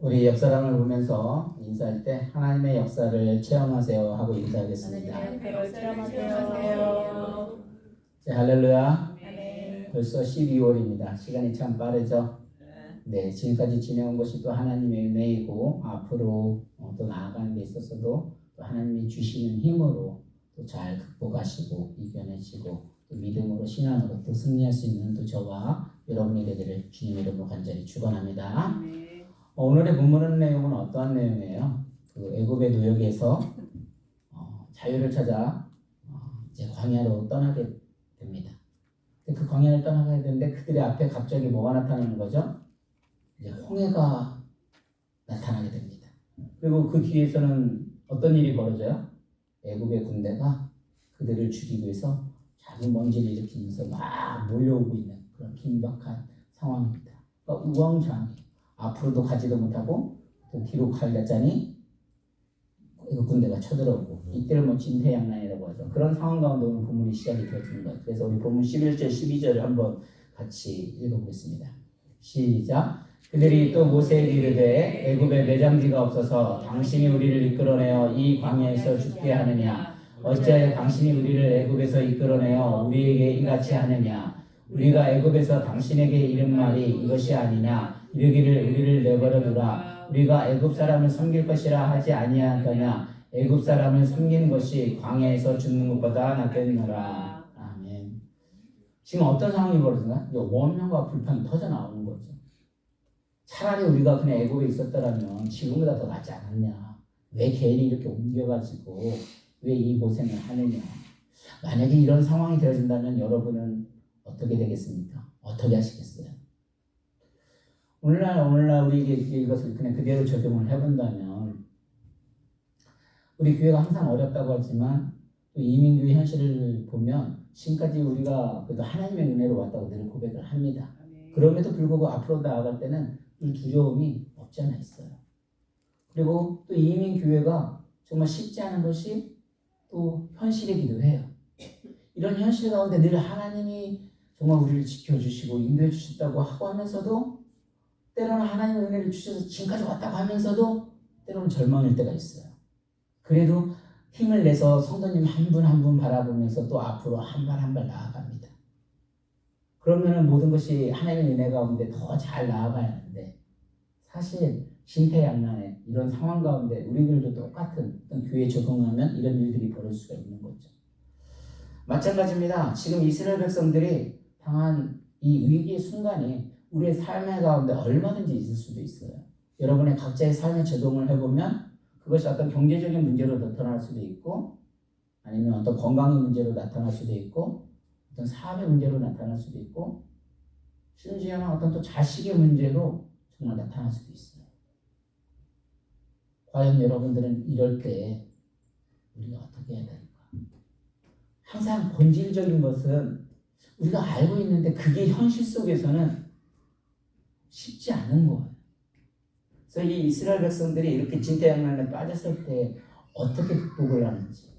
우리 옆 사람을 보면서 인사할 때 하나님의 역사를 체험하세요 하고 인사하겠습니다. 하나님의 역사를 체험하세요. 네, 할렐루야. 아멘. 벌써 12월입니다. 시간이 참 빠르죠. 네, 지금까지 지내온 것이 또 하나님의 은혜이고 앞으로 어, 또 나아가는 데 있어서도 또 하나님이 주시는 힘으로 또 잘 극복하시고 이겨내시고 또 믿음으로 신앙으로 또 승리할 수 있는 또 저와 여러분이 되기를 주님 이름으로 간절히 축원합니다. 아멘. 어, 오늘의 본문 내용은 어떠한 내용이에요? 그 애굽의 노역에서 어, 자유를 찾아 어, 이제 광야로 떠나게 됩니다. 그 광야를 떠나게 되는데 그들의 앞에 갑자기 뭐가 나타나는 거죠? 이제 홍해가 나타나게 됩니다. 그리고 그 뒤에서는 어떤 일이 벌어져요? 애굽의 군대가 그들을 죽이기 위해서 작은 먼지를 일으키면서 막 몰려오고 있는 그런 긴박한 상황입니다. 그러니까 우왕좌왕 앞으로도 가지도 못하고 또 뒤로 그 군대가 쳐들어오고 이때를 뭐 진퇴양난이라고 하죠. 그런 상황 가운데 오늘 본문이 시작이 되어지는 거예요. 그래서 우리 본문 11절 12절을 한번 같이 읽어보겠습니다. 시작. 그들이 또 모세에게 이르되 애굽에 매장지가 없어서 당신이 우리를 이끌어내어 이 광야에서 죽게 하느냐 어찌하여 당신이 우리를 애굽에서 이끌어내어 우리에게 이같이 하느냐 우리가 애굽에서 당신에게 이른 말이 이것이 아니냐 이르기를 우리를 내버려 두라. 우리가 애굽 사람을 섬길 것이라 하지 아니하더냐 애굽 사람을 섬기는 것이 광야에서 죽는 것보다 낫겠노라. 아멘. 지금 어떤 상황이 벌어지나? 원망과 불평이 터져 나오는 거죠. 차라리 우리가 그냥 애굽에 있었더라면 지금보다 더 낫지 않았냐? 왜 괜히 이렇게 옮겨가지고 왜 이 고생을 하느냐? 만약에 이런 상황이 되어진다면 여러분은 어떻게 되겠습니까? 어떻게 하시겠어요? 오늘날 오늘날 우리에게 이것을 그냥 그대로 적용을 해본다면 우리 교회가 항상 어렵다고 하지만 또 이민교회 현실을 보면 지금까지 우리가 그래도 하나님의 은혜로 왔다고 늘 고백을 합니다. 그럼에도 불구하고 앞으로 나아갈 때는 늘 두려움이 없지 않아 있어요. 그리고 또 이민 교회가 정말 쉽지 않은 것이 또 현실이기도 해요. 이런 현실 가운데 늘 하나님이 정말 우리를 지켜주시고 인도해 주셨다고 하고 하면서도 때로는 하나님의 은혜를 주셔서 지금까지 왔다고 하면서도 때로는 절망일 때가 있어요. 그래도 힘을 내서 성도님 한 분 한분 바라보면서 또 앞으로 한 발 한 발 나아갑니다. 그러면은 모든 것이 하나님의 은혜 가운데 더 잘 나아가야 하는데 사실 신태양난의 이런 상황 가운데 우리들도 똑같은 교회에 적응하면 이런 일들이 벌어질 수가 있는 거죠. 마찬가지입니다. 지금 이스라엘 백성들이 당한 이 위기의 순간이 우리의 삶의 가운데 얼마든지 있을 수도 있어요. 여러분의 각자의 삶에 적용을 해보면 그것이 어떤 경제적인 문제로 나타날 수도 있고 아니면 어떤 건강의 문제로 나타날 수도 있고 어떤 사업의 문제로 나타날 수도 있고 심지어는 어떤 또 자식의 문제로 정말 나타날 수도 있어요. 과연 여러분들은 이럴 때 우리가 어떻게 해야 될까? 항상 본질적인 것은 우리가 알고 있는데 그게 현실 속에서는 쉽지 않은 거예요. 그래서 이 이스라엘 백성들이 이렇게 진퇴양난에 빠졌을 때 어떻게 극복을 하는지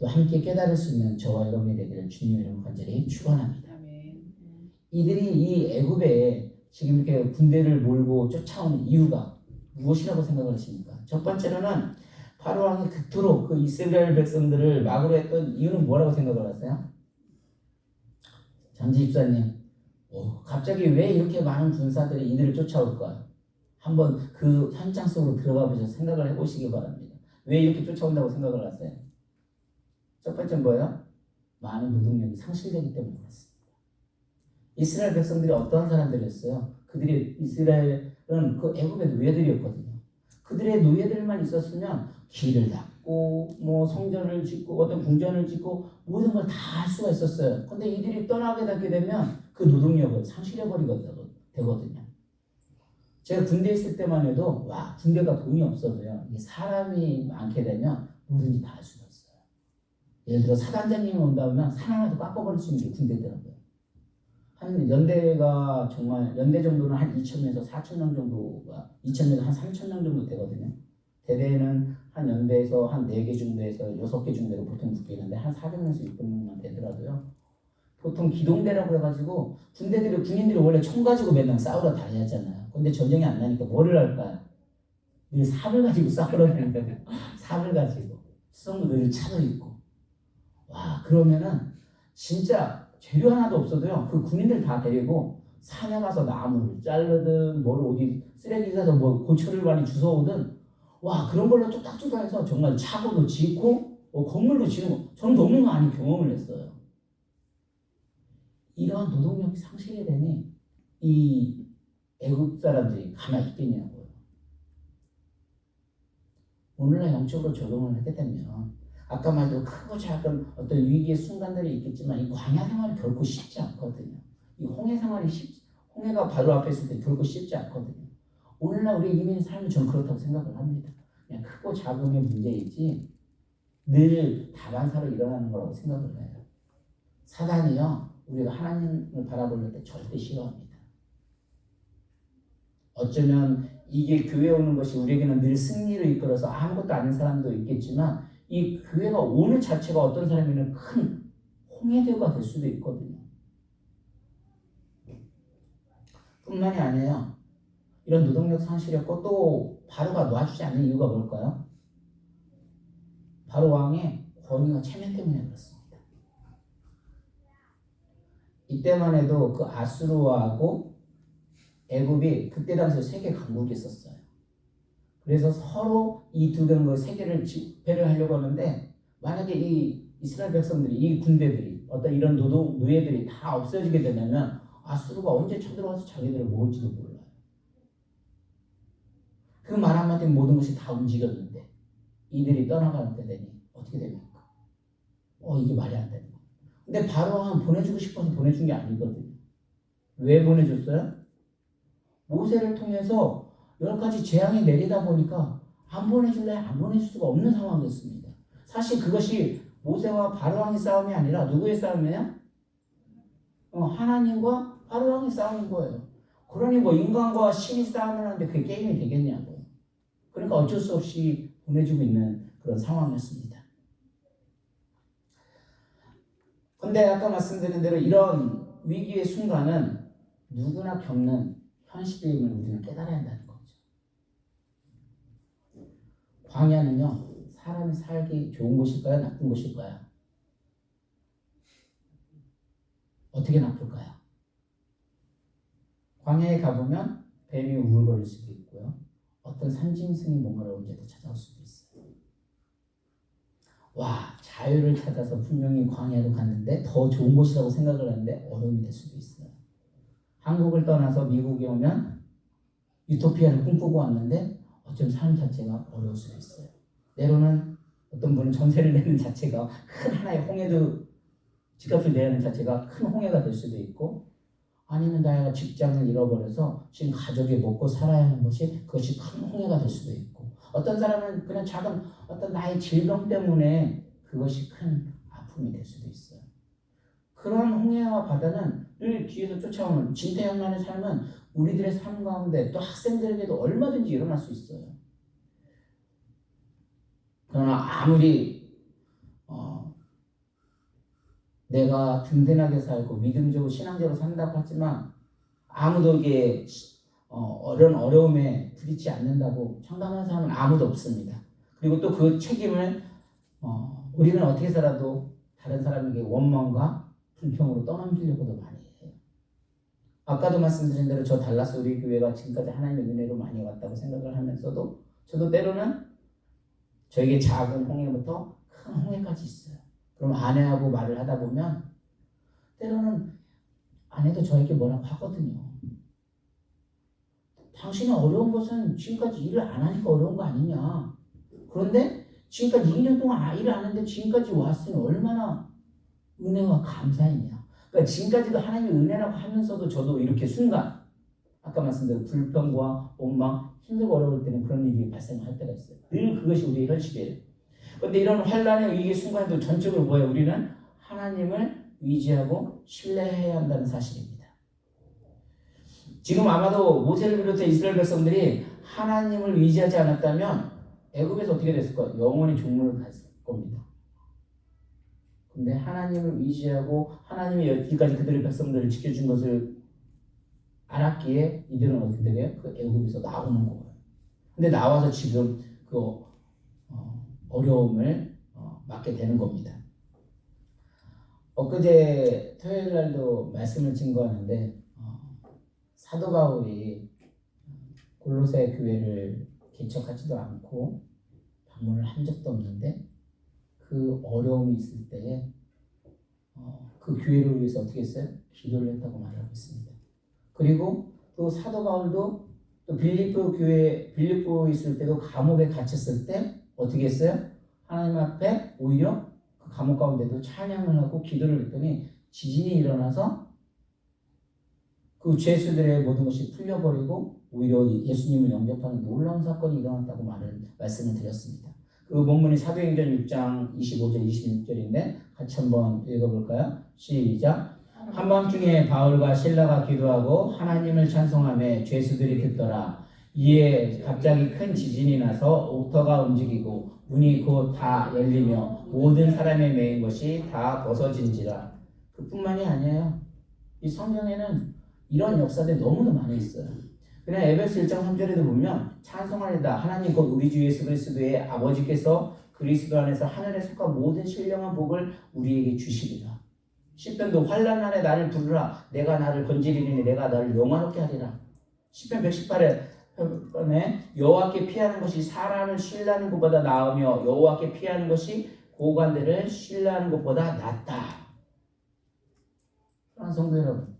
또 함께 깨달을 수 있는 저와 여러분이 되기를 주님 이름 간절히 축원합니다. 이들이 이 애굽에 지금 이렇게 군대를 몰고 쫓아오는 이유가 무엇이라고 생각을 하십니까? 첫 번째로는 바로 왕이 그토록 그 이스라엘 백성들을 막으로 했던 이유는 뭐라고 생각을 하세요? 장지 집사님, 오, 갑자기 왜 이렇게 많은 군사들이 이들을 쫓아올까요? 한번 그 현장 속으로 들어가 보셔서 생각을 해보시기 바랍니다. 왜 이렇게 쫓아온다고 생각을 하세요? 첫 번째 뭐예요? 많은 노동력이 상실되기 때문에 그렇습니다. 이스라엘 백성들이 어떠한 사람들이었어요? 그들이 이스라엘은 그 애굽의 노예들이었거든요. 그들의 노예들만 있었으면 길을 닦고 뭐 성전을 짓고 어떤 궁전을 짓고 모든 걸 다 할 수가 있었어요. 근데 이들이 떠나게 되면 그 노동력을 상실해 버리거든요. 제가 군대 있을 때만 해도 와 군대가 돈이 없어도요. 사람이 많게 되면 뭐든지 다 할 수가 있어요. 예를 들어 사단장님이 온다면 산 하나도 깎아버릴 수 있는 게 군대더라고요. 한 연대가 정말 연대 정도는 한 2천 명에서 4천 명 정도가 2천 명에서 한 3천 명 정도 되거든요. 대대는 한 연대에서 한 4개 중대에서 6개 중대로 보통 묶이는데 한 400명에서 600명만 되더라도요. 보통 기동대라고 해가지고 군대들이 군인들이 원래 총 가지고 맨날 싸우러 다녔잖아요. 근데 전쟁이 안 나니까 뭐를 할까요? 늘 삽을 가지고 싸우러 다니는. 삽을 가지고 수성도 늘 차도 있고 와 그러면은 진짜 재료 하나도 없어도요 그 군인들 다 데리고 산에 가서 나무를 자르든 뭘 어디 쓰레기 가서 뭐 고철을 많이 주워오든 와 그런 걸로 뚝딱뚝딱해서 정말 차고도 짓고 어, 건물도 지고 저는 너무 많이 경험을 했어요. 이러한 노동력이 상실이 되니 이 애국 사람들이 가만히 있겠냐고요. 오늘날 영적으로 적용을 하게 되면 아까 말대로 크고 작은 어떤 위기의 순간들이 있겠지만 이 광야 생활이 결코 쉽지 않거든요. 이 홍해 생활이 쉽, 홍해가 바로 앞에 있을 때 결코 쉽지 않거든요. 오늘날 우리 이민의 삶은 저는 그렇다고 생각을 합니다. 그냥 크고 작음의 문제이지 늘 다반사로 일어나는 거라고 생각을 해요. 사단이요, 우리가 하나님을 바라볼 때 절대 싫어합니다. 어쩌면 이게 교회 오는 것이 우리에게는 늘 승리를 이끌어서 아무것도 아닌 사람도 있겠지만 이 교회가 오는 자체가 어떤 사람에게는 큰 홍해대가 될 수도 있거든요. 뿐만이 아니에요. 이런 노동력 상실이었고 또 바로가 놔주지 않는 이유가 뭘까요? 바로 왕의 권위와 체면 때문에 그렇습니다. 이때만 해도 그 아수르하고 애굽이 그때 당시 세계 강국이 있었어요. 그래서 서로 이 두 경의 세계를 집회를 하려고 하는데 만약에 이 이스라엘 백성들이 이 군대들이 어떤 이런 노동 노예들이 다 없어지게 되면은 아수르가 언제 쳐들어와서 자기들을 먹을지도 몰라요. 그 말 한마디 모든 것이 다 움직였는데 이들이 떠나가는 때 되니 어떻게 됩니까? 어 이게 말이 안 되는. 근데 바로는 보내주고 싶어서 보내준 게 아니거든요. 왜 보내줬어요? 모세를 통해서 여러 가지 재앙이 내리다 보니까 안 보내줄래 안 보내줄 수가 없는 상황이었습니다. 사실 그것이 모세와 바로왕의 싸움이 아니라 누구의 싸움이에요? 어, 하나님과 바로왕의 싸움인 거예요. 그러니 뭐 인간과 신이 싸움을 하는데 그게 게임이 되겠냐고요. 그러니까 어쩔 수 없이 보내주고 있는 그런 상황이었습니다. 근데 아까 말씀드린 대로 이런 위기의 순간은 누구나 겪는 현실임을 우리는 깨달아야 한다는 거죠. 광야는요, 사람이 살기 좋은 곳일까요? 나쁜 곳일까요? 어떻게 나쁠까요? 광야에 가보면 뱀이 우글거릴 수도 있고요. 어떤 산짐승이 뭔가를 언제도 찾아올 수도 있어요. 와, 자유를 찾아서 분명히 광야로 갔는데 더 좋은 곳이라고 생각을 했는데 어려움이 될 수도 있어요. 한국을 떠나서 미국에 오면 유토피아를 꿈꾸고 왔는데 어쩜 삶 자체가 어려울 수도 있어요. 때로는 어떤 분은 전세를 내는 자체가 큰 하나의 홍해도 집값을 내는 자체가 큰 홍해가 될 수도 있고 아니면 나가 직장을 잃어버려서 지금 가족이 먹고 살아야 하는 것이 그것이 큰 홍해가 될 수도 있고 어떤 사람은 그냥 작은 어떤 나의 질병 때문에 그것이 큰 아픔이 될 수도 있어요. 그런 홍해와 바다는 늘 뒤에서 쫓아오는 진퇴양난의 삶은 우리들의 삶 가운데 또 학생들에게도 얼마든지 일어날 수 있어요. 그러나 아무리 어, 내가 든든하게 살고 믿음적으로 신앙적으로 산다고 하지만 아무도 이게 어, 이런 어려움에 부딪히지 않는다고 청담한 사람은 아무도 없습니다. 그리고 또 그 책임을 어, 우리는 어떻게 살아도 다른 사람에게 원망과 불평으로 떠넘기려고도 많이 해요. 아까도 말씀드린 대로 저 달라스 우리 교회가 지금까지 하나님의 은혜로 많이 왔다고 생각을 하면서도 저도 때로는 저에게 작은 홍해부터 큰 홍해까지 있어요. 그럼 아내하고 말을 하다 보면 때로는 아내도 저에게 뭐라고 하거든요. 당신이 어려운 것은 지금까지 일을 안 하니까 어려운 거 아니냐. 그런데 지금까지 2년 동안 아, 일을 안 했는데 지금까지 왔으니 얼마나 은혜와 감사이냐. 그러니까 지금까지도 하나님의 은혜라고 하면서도 저도 이렇게 순간 아까 말씀드린 불평과 원망, 힘들고 어려울 때는 그런 일이 발생할 때가 있어요. 늘 그것이 우리의 현실이에요. 그런데 이런 환란의 위기 순간에도 전적으로 뭐예요? 우리는 하나님을 의지하고 신뢰해야 한다는 사실입니다. 지금 아마도 모세를 비롯해 이스라엘 백성들이 하나님을 의지하지 않았다면 애굽에서 어떻게 됐을까요? 영원히 종로를 갔을 겁니다. 근데 하나님을 의지하고 하나님이 여기까지 그들의 백성들을 지켜준 것을 알았기에 이들은 어떻게 돼요? 그 애굽에서 나오는 거예요. 근데 나와서 지금 그 어, 어려움을 어, 맞게 되는 겁니다. 엊그제 토요일 날도 말씀을 증거하는데 어, 사도 바울이 골로새 교회를 개척하지도 않고 방문을 한 적도 없는데 그 어려움이 있을 때에 어, 그 교회를 위해서 어떻게 했어요? 기도를 했다고 말하고 있습니다. 그리고 또 사도 바울도 또 빌립보 교회 빌립보 있을 때도 감옥에 갇혔을 때 어떻게 했어요? 하나님 앞에 오히려 그 감옥 가운데도 찬양을 하고 기도를 했더니 지진이 일어나서 그 죄수들의 모든 것이 풀려버리고 오히려 예수님을 영접하는 놀라운 사건이 일어났다고 말을 말씀을 드렸습니다. 그 본문이 사도행전 6장 25절 26절인데 같이 한번 읽어볼까요? 시작. 한밤중에 바울과 신라가 기도하고 하나님을 찬송하며 죄수들이 듣더라. 이에 갑자기 큰 지진이 나서 옥터가 움직이고 문이 곧 다 열리며 모든 사람의 매인 것이 다 벗어진지라. 그뿐만이 아니에요. 이 성경에는 이런 역사들이 너무나 많이 있어요. 그냥 에베소 1장 3절에도 보면 찬송하리다 하나님 곧 우리 주 예수 그리스도의 아버지께서 그리스도 안에서 하늘에 속한 모든 신령한 복을 우리에게 주시리라. 시편도 환란 날에 나를 부르라 내가 나를 건지리니 내가 나를 영화롭게 하리라. 시편 118에 번에 여호와께 피하는 것이 사람을 신뢰하는 것보다 나으며 여호와께 피하는 것이 고관들을 신뢰하는 것보다 낫다. 사랑하는 성도 여러분,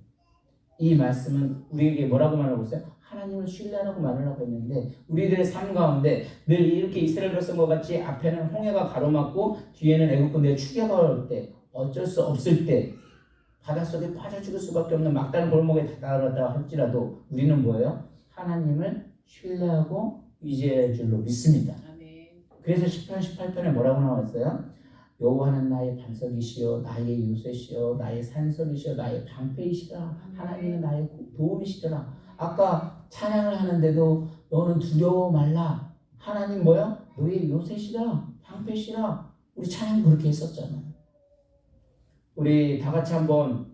이 말씀은 우리에게 뭐라고 말하고 있어요? 하나님을 신뢰하라고 말을 하고 있는데 우리들의 삶 가운데 늘 이렇게 이스라엘 백성 것 같이 앞에는 홍해가 가로막고 뒤에는 애굽 군대의 추격가 올 때 어쩔 수 없을 때 바닷속에 빠져 죽을 수밖에 없는 막다른 골목에 다다랐다 할지라도 우리는 뭐예요? 하나님을 신뢰하고 의지할 줄로 믿습니다. 그래서 10편 18편에 뭐라고 나와 있어요? 여호와는 나의 반석이시요 나의 요새시요 나의 산석이시요 나의 방패이시라. 하나님은 나의 도움이시더라. 아까 찬양을 하는데도 너는 두려워 말라. 하나님 뭐야? 너의 요새시라 방패시라. 우리 찬양 그렇게 했었잖아요 우리 다 같이 한번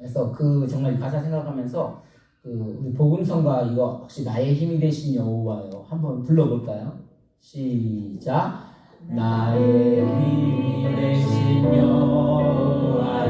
해서 그 정말 가사 생각하면서 그 우리 복음성가 이거 혹시 나의 힘이 되신 여호와요? 한번 불러볼까요? 시작. 나의 힘이 되신 여호와여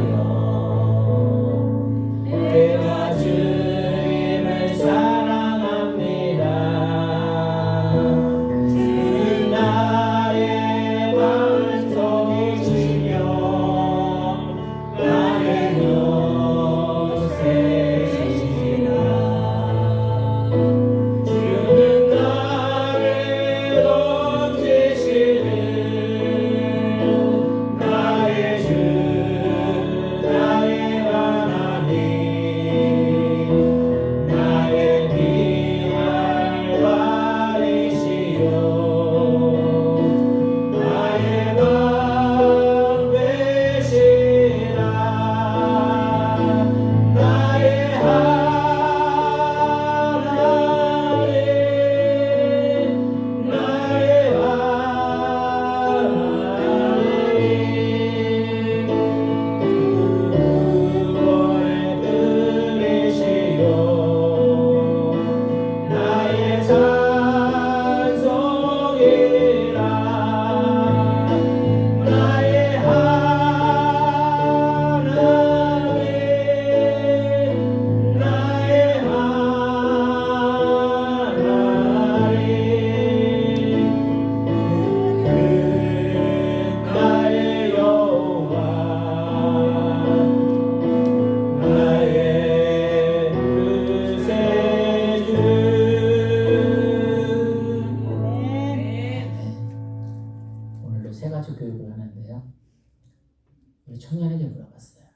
우리 청년에게 물어봤어요.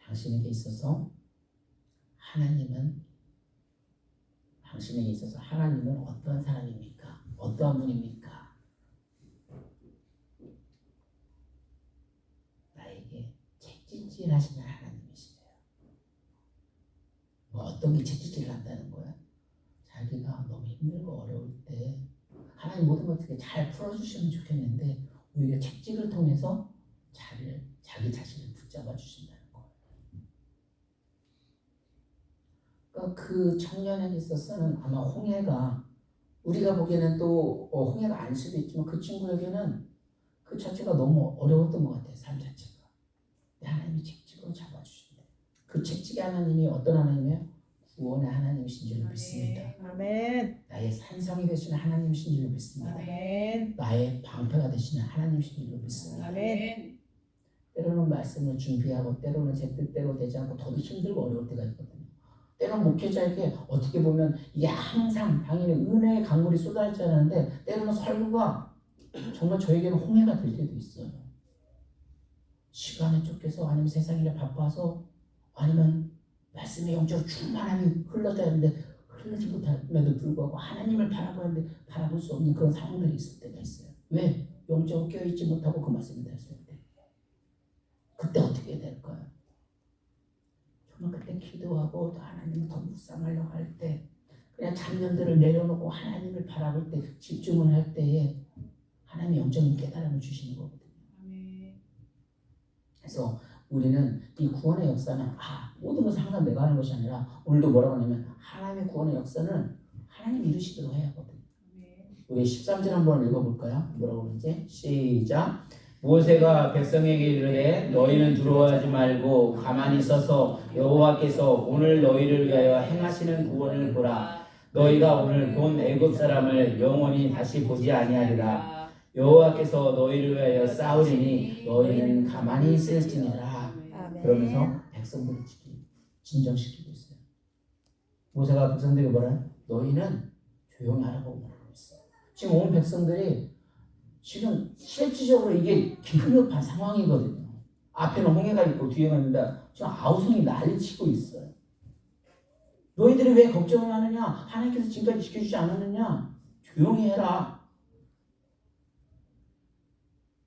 당신에게 있어서 하나님은 당신에게 있어서 하나님은 어떤 사람입니까? 어떠한 분입니까? 나에게 책짓질하시는 하나님이시래요. 뭐 어떤 게 책짓질을 한다는 거야? 자기가 너무 힘들고 어려울 때 하나님 모든 것을 잘 풀어주시면 좋겠는데 오히려 책직을 통해서 자기를, 자기 자신을 붙잡아 주신다는 거예요. 그러니까 그 청년에게 있어서는 아마 홍해가 우리가 보기에는 또 어, 홍해가 아닐 수도 있지만 그 친구에게는 그 자체가 너무 어려웠던 것 같아요. 삶 자체가. 하나님이 책직으로 잡아주신대. 그 책직의 하나님이 어떤 하나님이에요? 구원의 하나님이신 줄로 믿습니다. 아멘. 나의 산성이 되시는 하나님이신 줄로 믿습니다. 아멘. 나의 방패가 되시는 하나님이신 줄로 믿습니다. 아멘. 때로는 말씀을 준비하고 때로는 제 뜻대로 되지 않고 더도 힘들고 어려울 때가 있거든요. 때로는 목회자에게 어떻게 보면 이게 항상 당연히 은혜의 강물이 쏟아지지 않는데 때로는 설교가 정말 저에게는 홍해가 될 때도 있어요. 시간에 쫓겨서 아니면 세상 일에 바빠서 아니면 말씀의 영적으로 충만함이 흘러져야 하는데 흘러지 못함에도 불구하고 하나님을 바라보야 하는데 바라볼 수 없는 그런 상황들이 있을 때가 있어요. 왜? 영적으로 깨어있지 못하고 그 말씀을 들었을 때. 그때 어떻게 해야 될까요? 정말 그때 기도하고 또 하나님을 더 묵상하려고 할 때 그냥 잡념들을 내려놓고 하나님을 바라볼 때 집중을 할 때에 하나님이 영적인 깨달음을 주시는 거거든요. 그래서 우리는 이 구원의 역사는 아 모든 것을 항상 내가 하는 것이 아니라 오늘도 뭐라고 하냐면 하나님의 구원의 역사는 하나님 이루시기로 해야 하거든요. 아멘. 우리 13절 한번 읽어볼까요? 뭐라고 그러지? 시작. 모세가 백성에게 이르되 너희는 두려워하지 말고 가만히 있어서 여호와께서 오늘 너희를 위하여 행하시는 구원을 보라. 너희가 오늘 본 애굽 사람을 영원히 다시 보지 아니하리라. 여호와께서 너희를 위하여 싸우리니 너희는 가만히 있을지니라. 아멘. 그러면서 백성들을 지키 진정시키고 있어요. 모세가 백성들에게 뭐라? 너희는 조용히 하라고 말하고 있어요. 지금 온 백성들이 지금 실질적으로 이게 기급한 상황이거든요. 앞에는 홍해가 있고 뒤에는 지금 아우성이 난리치고 있어요. 너희들이 왜 걱정을 하느냐? 하나님께서 지금까지 지켜주지 않았느냐? 조용히 해라.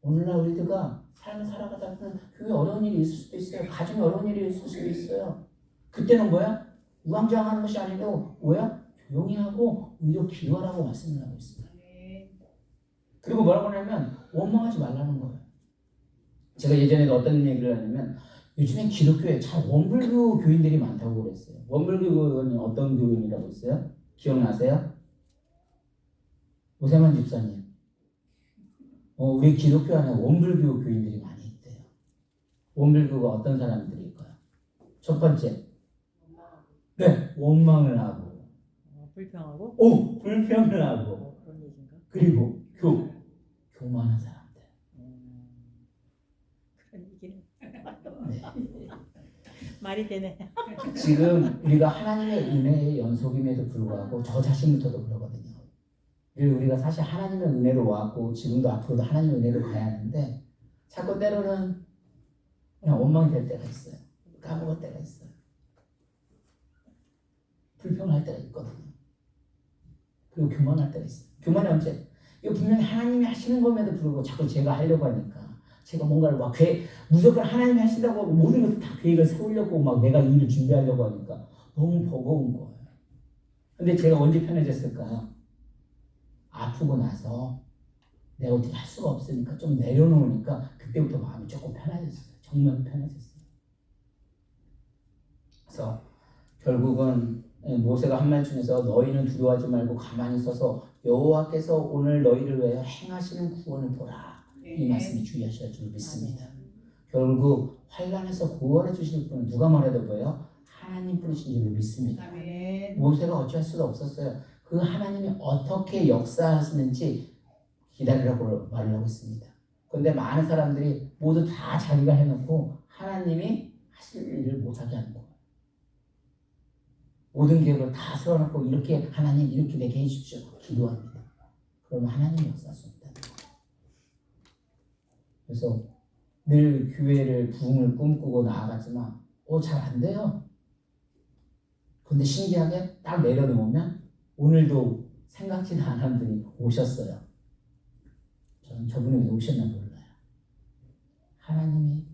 오늘날 우리들과 삶을 살아가다 보면 교회 어려운 일이 있을 수도 있어요. 가정에 어려운 일이 있을 수도 있어요. 그때는 뭐야? 우왕좌왕하는 것이 아니고 뭐야? 조용히 하고 오히려 기도하라고 말씀을 하고 있습니다. 그리고 뭐라고 하냐면 원망하지 말라는 거예요. 제가 예전에도 어떤 얘기를 하냐면 요즘에 기독교에 참 원불교 교인들이 많다고 그랬어요. 원불교는 어떤 교인이라고 했어요? 기억나세요? 오세만 집사님. 어, 우리 기독교 안에 원불교 교인들이 많이 있대요. 원불교가 어떤 사람들일까요? 첫 번째, 네, 원망을 하고, 어, 불평하고 오, 불평을 하고, 어, 그런 얘기인가? 그리고 교, 교만한 사람들. 음, 그런 얘기는 네. 말이 되네. 지금 우리가 하나님의 은혜의 연속임에도 불구하고 저 자신부터도 그러거든요. 그리고 우리가 사실 하나님의 은혜로 왔고 지금도 앞으로도 하나님의 은혜로 가야 하는데 자꾸 때로는 그냥 원망이 될 때가 있어요. 까먹을 때가 있어요. 불평할 때가 있거든요. 그리고 교만할 때가 있어요. 교만이 언제? 이거 분명히 하나님이 하시는 것에도 불구하고 자꾸 제가 하려고 하니까 제가 뭔가를 막 계획, 무조건 하나님이 하신다고 하고 모든 것을 다 계획을 세우려고 막 내가 일을 준비하려고 하니까 너무 버거운 거예요. 근데 제가 언제 편해졌을까요? 아프고 나서 내가 어떻게 할 수가 없으니까 좀 내려놓으니까 그때부터 마음이 조금 편해졌어요. 정말 편해졌어요. 그래서 결국은 모세가 한 말 중에서 너희는 두려워하지 말고 가만히 있어서 여호와께서 오늘 너희를 위하여 행하시는 구원을 보라. 이 말씀이 주의하셔야 줄 믿습니다. 결국 환란에서 구원해 주실 분은 누가 말해도 뭐예요? 하나님 분이신 줄 믿습니다. 모세가 어찌할 수가 없었어요. 그 하나님이 어떻게 역사하시는지 기다리라고 말을 하고 있습니다. 그런데 많은 사람들이 모두 다 자기가 해놓고 하나님이 하실 일을 못하게 하는 거예요. 모든 계획을 다 세워놓고 이렇게 하나님 이렇게 되게 해주십시오. 기도합니다. 그러면 없다는 거예요. 그래서 늘 교회를 부흥을 꿈꾸고 나아가지만 어 잘 안 돼요. 근데 신기하게 딱 내려놓으면 오늘도 생각지도 않은 분이 오셨어요. 저는 저분이 왜 오셨나 몰라요. 하나님이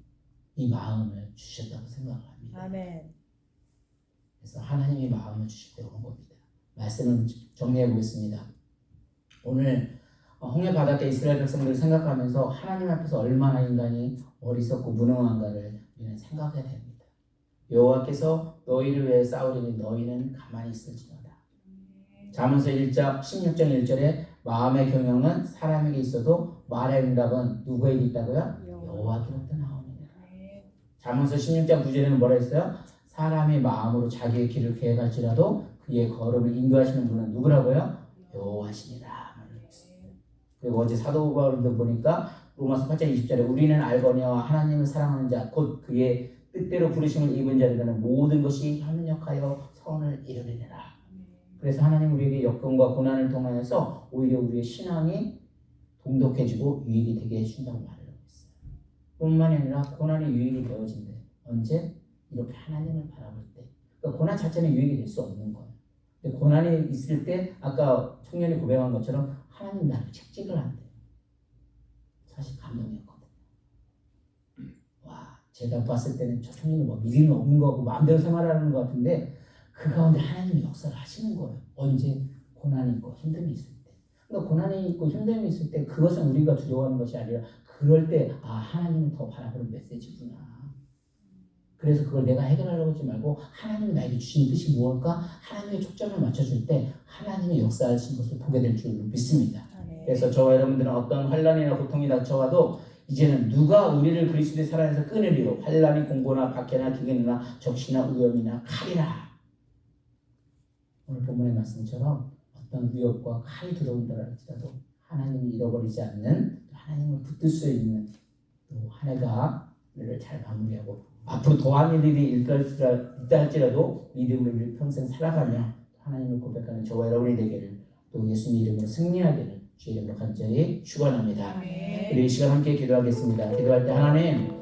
이 마음을 주셨다고 생각을 합니다. 아멘. 그래서 하나님이 마음을 주실 때온 겁니다. 말씀을 정리해 보겠습니다. 오늘 어, 홍해 바닷가 이스라엘 백성들을 생각하면서 하나님 앞에서 얼마나 인간이 어리석고 무능한가를 우리는 생각해야 됩니다. 여호와께서 너희를 위해 싸우리니 너희는 가만히 있을지어다. 잠언서 1장 16장 1절에 마음의 경영은 사람에게 있어도 말의 응답은 누구에게 있다고요? 여호와께로부터 나오느니라. 잠언서 16장 9절에는 뭐라 했어요? 사람이 마음으로 자기의 길을 계획할지라도 그의 걸음을 인도하시는 분은 누구라고요? 여호와시니라. 그리고 어제 사도 바울도 보니까 로마서 8장 20절에 우리는 알거니와 하나님을 사랑하는 자 곧 그의 뜻대로 부르심을 입은 자들은 모든 것이 협력하여 선을 이루리라. 그래서 하나님 우리에게 역경과 고난을 통하여서 오히려 우리의 신앙이 동독해지고 유익이 되게 해준다고 말을 하고 있어요. 뿐만이 아니라 고난이 유익이 되어진대. 언제? 이렇게 하나님을 바라볼 때. 그러니까 고난 자체는 유익이 될 수 없는 거예요. 근데 고난이 있을 때 아까 청년이 고백한 것처럼 하나님 나를 책찍을 한대요. 사실 감동이었거든요. 와, 제가 봤을 때는 저 청년이 뭐 믿음이 없는 거고 마음대로 생활하는 것 같은데 그 가운데 하나님이 역사를 하시는 거예요. 언제 고난이 있고 힘듦이 있을 때. 그러니까 고난이 있고 힘듦이 있을 때 그것은 우리가 두려워하는 것이 아니라 그럴 때 아 하나님을 더 바라보는 메시지구나. 그래서 그걸 내가 해결하려고 하지 말고 하나님이 나에게 주신 뜻이 무엇일까? 하나님의 초점을 맞춰줄 때 하나님의 역사하신 것을 보게 될 줄 믿습니다. 그래서 저와 여러분들은 어떤 환란이나 고통이 닥쳐와도 이제는 누가 우리를 그리스도의 사랑에서 끊으리요 환란이 공고나 박해나 기근이나 적시나 위험이나 칼이라 오늘 본문의 말씀처럼 어떤 위협과 칼이 들어온다 할지라도 하나님을 잃어버리지 않는 또 하나님을 붙들 수 있는 또 한 해가를 잘 마무리하고 앞으로 더한 일이 있다 할지라도 믿음을 평생 살아가며 하나님을 고백하는 저와 여러분이 되기를 또 예수님 이름으로 승리하기를 주의 이름으로 간절히 축원합니다. 우리 이 시간 함께 기도하겠습니다. 기도할 때 하나님